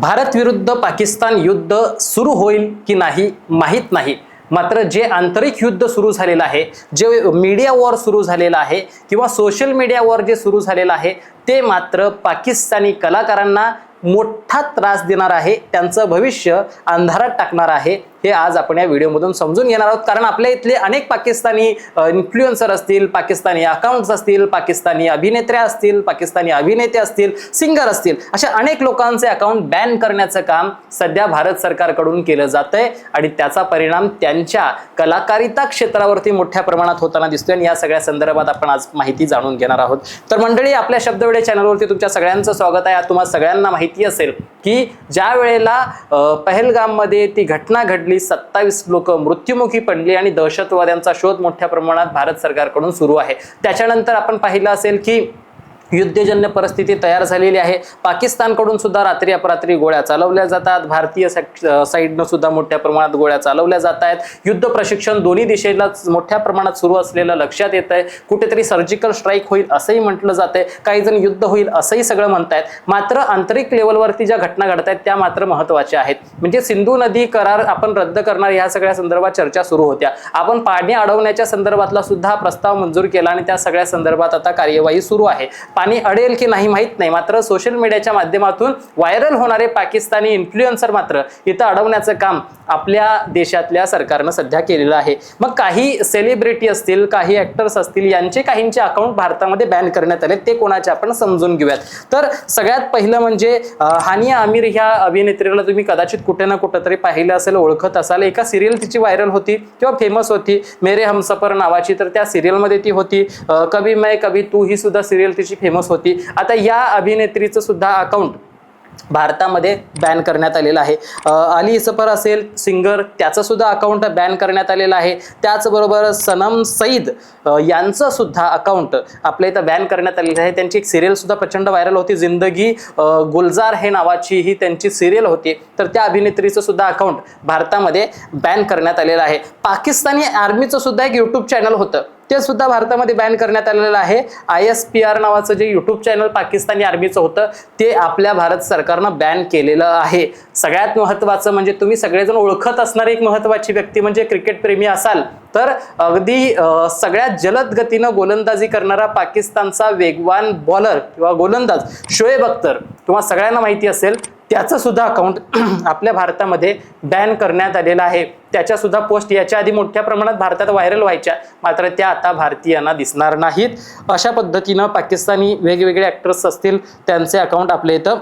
भारत विरुद्ध पाकिस्तान युद्ध सुरू होईल की नाही माहीत नाही. मात्र जे आंतरिक युद्ध सुरू झालेलं आहे जे मीडिया वॉर सुरू झालेलं आहे किंवा सोशल मीडिया वॉर जे सुरू झालेलं आहे ते मात्र पाकिस्तानी कलाकारांना मोठा त्रास देणार आहे त्यांचं भविष्य अंधारात टाकणार आहे. हे आज आपण या व्हिडिओमधून समजून घेणार आहोत. कारण आपल्या इथले अनेक पाकिस्तानी इन्फ्लुएन्सर असतील पाकिस्तानी अकाउंट्स असतील पाकिस्तानी अभिनेत्र्या असतील पाकिस्तानी अभिनेते असतील सिंगर असतील अशा अनेक लोकांचे अकाउंट बॅन करण्याचं काम सध्या भारत सरकारकडून केलं जातंय. आणि त्याचा परिणाम त्यांच्या कलाकारिता क्षेत्रावरती मोठ्या प्रमाणात होताना दिसतोय. आणि या सगळ्या संदर्भात आपण आज माहिती जाणून घेणार आहोत. तर मंडळी आपल्या शब्दवेळे चॅनलवरती तुमच्या सगळ्यांचं स्वागत आहे. आज तुम्हाला सगळ्यांना माहिती असेल की ज्या वेळेला पहलगाममध्ये ती घटना घडली सत्तावीस लोक मृत्युमुखी पडली आणि दहशतवाद्यांचा शोध मोठ्या प्रमाणात भारत सरकारकडून सुरू आहे. त्याच्यानंतर आपण पाहिलं असेल की युद्धजन्य परिस्थिती तयार झालेली आहे. पाकिस्तानकडून सुद्धा रात्री अपरात्री गोळ्या चालवल्या जातात. भारतीय साईडनं सुद्धा मोठ्या प्रमाणात गोळ्या चालवल्या जात आहेत. युद्ध प्रशिक्षण दोन्ही दिशेला मोठ्या प्रमाणात सुरू असलेलं लक्षात येत आहे कुठेतरी सर्जिकल स्ट्राईक होईल असंही म्हटलं जातंय. काही जण युद्ध होईल असंही सगळं म्हणतायत. मात्र आंतरिक लेवलवरती ज्या घटना घडत आहेत त्या मात्र महत्त्वाच्या आहेत. म्हणजे सिंधू नदी करार आपण रद्द करणार ह्या सगळ्या संदर्भात चर्चा सुरू होत्या. आपण पाणी अडवण्याच्या संदर्भातला सुद्धा प्रस्ताव मंजूर केला आणि त्या सगळ्या संदर्भात आता कार्यवाही सुरू आहे. पाणी अडेल की नाही माहीत नाही. मात्र सोशल मीडियाच्या माध्यमातून व्हायरल होणारे पाकिस्तानी इन्फ्लुएन्सर मात्र इथं अडवण्याचं काम आपल्या देशातल्या सरकारनं सध्या केलेलं आहे. मग काही सेलिब्रिटी असतील काही ऍक्टर्स असतील यांचे काहींचे अकाउंट भारतामध्ये बॅन करण्यात आले ते कोणाचे आपण समजून घेऊयात. तर सगळ्यात पहिलं म्हणजे हानिया आमिर ह्या अभिनेत्रीला तुम्ही कदाचित कुठे ना कुठं तरी पाहिलं असेल ओळखत असाल. एका सिरियल तिची व्हायरल होती किंवा फेमस होती. मेरे हमसफर नावाची तर त्या सिरियलमध्ये ती होती. कभी मैं कभी तू ही सुद्धा सिरियल तिची फेमस होती. आता या अभिनेत्रीचं सुद्धा अकाउंट भारतामध्ये बॅन करण्यात आलेलं आहे. अली इसफर असेल सिंगर त्याचं सुद्धा अकाउंट बॅन करण्यात आलेलं आहे. त्याचबरोबर सनम सईद यांचंसुद्धा यांचं सुद्धा अकाउंट आपल्या इथं बॅन करण्यात आलेलं आहे. त्यांची एक सिरियल सुद्धा प्रचंड व्हायरल होती. जिंदगी गुलजार हे नावाची ही त्यांची सिरियल होती. तर त्या अभिनेत्रीचं सुद्धा अकाउंट भारतामध्ये बॅन करण्यात आलेलं आहे. पाकिस्तानी आर्मीचं सुद्धा एक यूट्यूब चॅनल होतं. ते सुद्धा भारतामध्ये बॅन करण्यात आलेलं आहे. आय एस पी आर नावाचं जे यूट्यूब चॅनल पाकिस्तानी आर्मीचं होतं ते आपल्या भारत सरकारनं बॅन केलेलं आहे. सगळ्यात महत्त्वाचं म्हणजे तुम्ही सगळेजण ओळखत असणारी एक महत्त्वाची व्यक्ती म्हणजे क्रिकेट प्रेमी असाल तर अगदी सगळ्यात जलद गतीनं गोलंदाजी करणारा पाकिस्तानचा वेगवान बॉलर किंवा गोलंदाज शोएब अख्तर तुम्हाला सगळ्यांना माहिती असेल त्याचंसुद्धा अकाउंट आपल्या भारतामध्ये बॅन करण्यात आलेलं आहे. त्याच्या सुद्धा पोस्ट याच्या आधी मोठ्या प्रमाणात भारतात व्हायरल व्हायच्या. मात्र त्या आता भारतीयांना दिसणार नाहीत. अशा पद्धतीनं पाकिस्तानी वेगवेगळे ॲक्टर्स असतील त्यांचे अकाउंट आपल्या इथं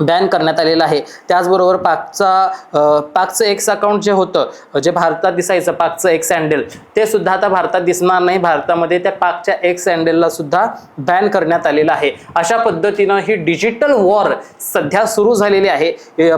बॅन करण्यात आलेलं आहे. त्याचबरोबर पाकचा पाकचं एक्स अकाउंट जे होतं जे भारतात दिसायचं पाकचं एक्स हँडल ते सुद्धा आता भारतात दिसणार नाही. भारतामध्ये त्या पाकच्या एक्स हँडलला सुद्धा बॅन करण्यात आलेलं आहे. अशा पद्धतीनं ही डिजिटल वॉर सध्या सुरू झालेली आहे.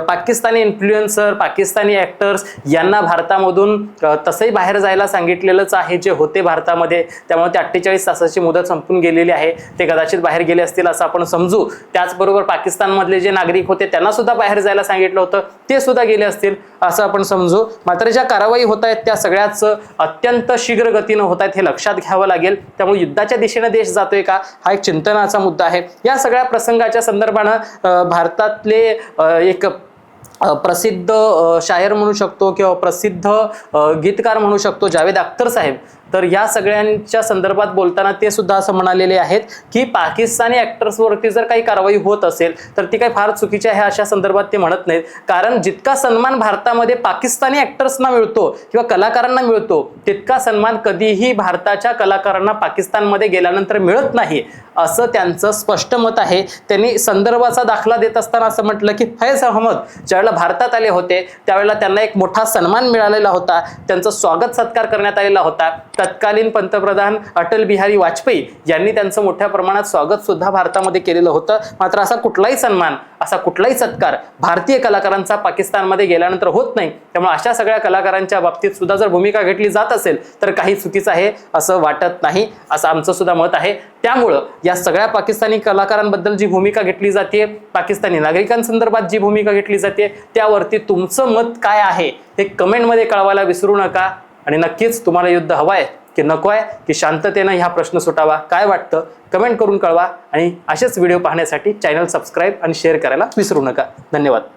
पाकिस्तानी इन्फ्लुएन्सर पाकिस्तानी ॲक्टर्स यांना भारतामधून तसंही बाहेर जायला सांगितलेलंच आहे. जे होते भारतामध्ये त्यामुळे ते अठ्ठेचाळीस तासाची मुदत संपून गेलेली आहे. ते कदाचित बाहेर गेले असतील असं आपण समजू. त्याचबरोबर पाकिस्तानमधले जे नागरिक होते त्यांना सुद्धा बाहेर जायला सांगितलं होतं. ते सुद्धा गेले असतील असं आपण समजू. मात्र ज्या कारवाई होत आहेत त्या सगळ्याच अत्यंत शीघ्र गतीनं होत आहेत हे लक्षात घ्यावं लागेल. त्यामुळे युद्धाच्या दिशेने देश जातोय का हा एक चिंतनाचा मुद्दा आहे. या सगळ्या प्रसंगाच्या संदर्भानं भारतातले एक प्रसिद्ध शायर म्हणू शकतो किंवा प्रसिद्ध गीतकार म्हणू शकतो जावेद अख्तर साहेब. तर या सगळ्यांच्या संदर्भात बोलताना ते सुद्धा असं म्हणालेले आहेत की पाकिस्तानी ॲक्टर्सवरती जर काही कारवाई होत असेल तर ती काही फार चुकीची आहे अशा संदर्भात ते म्हणत नाहीत. कारण जितका सन्मान भारतामध्ये पाकिस्तानी ॲक्टर्सना मिळतो किंवा कलाकारांना मिळतो तितका सन्मान कधीही भारताच्या कलाकारांना पाकिस्तानमध्ये गेल्यानंतर मिळत नाही असं त्यांचं स्पष्ट मत आहे. त्यांनी संदर्भाचा दाखला देत असताना असं म्हटलं की फैज अहमद ज्यावेळेला भारतात आले होते त्यावेळेला त्यांना एक मोठा सन्मान मिळालेला होता. त्यांचं स्वागत सत्कार करण्यात आलेला होता. तत्कालीन पंतप्रधान अटल बिहारी वाजपेयी यांनी त्यांचं मोठ्या प्रमाणात स्वागत सुद्धा भारतामध्ये केलेलं होतं. मात्र असा कुठलाही सन्मान असा कुठलाही सत्कार भारतीय कलाकारांचा पाकिस्तानमध्ये गेल्यानंतर होत नाही. त्यामुळे अशा सगळ्या कलाकारांच्या बाबतीत सुद्धा जर भूमिका घेतली जात असेल तर काही चुकीचं आहे असं वाटत नाही असं आमचं सुद्धा मत आहे. त्यामुळं या सगळ्या पाकिस्तानी कलाकारांबद्दल जी भूमिका घेतली जाते पाकिस्तानी नागरिकांसंदर्भात जी भूमिका घेतली जाते त्यावरती तुमचं मत काय आहे हे कमेंटमध्ये कळवायला विसरू नका. आणि नक्कीच तुम्हाला युद्ध हवं आहे की नको आहे की शांततेनं ह्या प्रश्न सुटावा काय वाटतं कमेंट करून कळवा. आणि असेच व्हिडिओ पाहण्यासाठी चॅनल सबस्क्राईब आणि शेअर करायला विसरू नका. धन्यवाद.